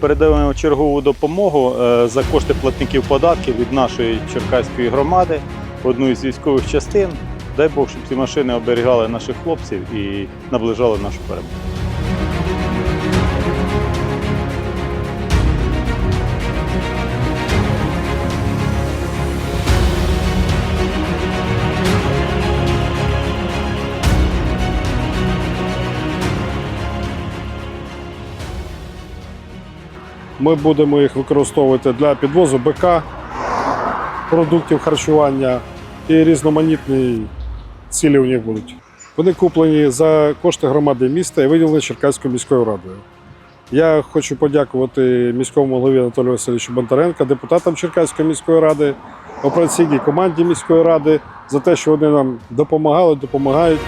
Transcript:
передаємо чергову допомогу е, за кошти платників податків від нашої черкаської громади одну із військових частин. Дай Бог, щоб ці машини оберігали наших хлопців і наближали нашу перемогу. Ми будемо їх використовувати для підвозу БК, продуктів харчування і різноманітні цілі у них будуть. Вони куплені за кошти громади міста і виділені Черкаською міською радою. Я хочу подякувати міському голові Анатолію Васильовичу Бондаренка, депутатам Черкаської міської ради, операційній команді міської ради за те, що вони нам допомагали, допомагають.